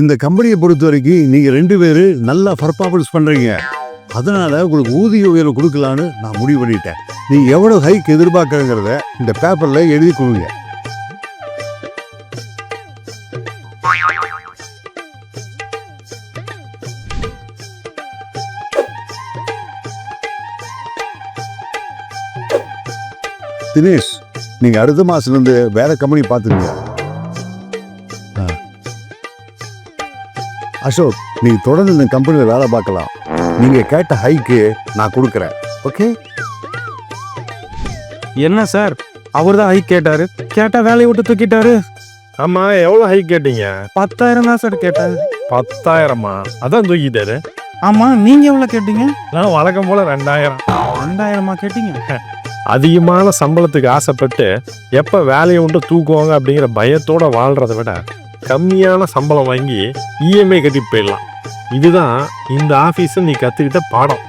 இந்த கம்பெனியை பொறுத்த வரைக்கும் நீங்கள் ரெண்டு பேர் நல்லா பர்ஃபார்மன்ஸ் பண்ணுறீங்க அதனால் உங்களுக்கு ஊதிய உயர்வு கொடுக்கலான்னு நான் முடிவு பண்ணிட்டேன். நீங்கள் எவ்வளோ ஹைக் எதிர்பார்க்குறங்கிறத இந்த பேப்பரில் எழுதி கொடுங்க. தினேஷ் நீங்கள் அடுத்த மாதத்துலேருந்து வேறு கம்பெனி பாத்துருங்க அசோக் நீ தொடர்ந்து இந்த கம்பெனியில வேலை பார்க்கலாம். நீங்க கேட்ட ஹைக்கு நான் கொடுக்குறேன். ஓகே என்ன சார்? அவர் தான் ஹைக் கேட்டாரு. கேட்டா வேலையை விட்டு தூக்கிட்டாரு. ஆமா எவ்வளவு ஹைக் கேட்டீங்க? பத்தாயிரம் தான் சார் கேட்டாரு. பத்தாயிரமா? அதான் தூக்கிட்டாரு. ஆமா நீங்க எவ்வளவு கேட்டீங்க? நான் வழக்கம் போல ரெண்டாயிரம். ரெண்டாயிரமா கேட்டீங்க? அதிகமான சம்பளத்துக்கு ஆசைப்பட்டு எப்ப வேலையை விட்டு தூக்குவாங்க அப்படிங்கிற பயத்தோட வாழ்றதை விட கம்மியான சம்பளம் வாங்கி இஎம்ஐ கட்டி போயிடலாம். இதுதான் இந்த ஆஃபீஸில் நீ கற்றுக்கிட்ட பாடம்.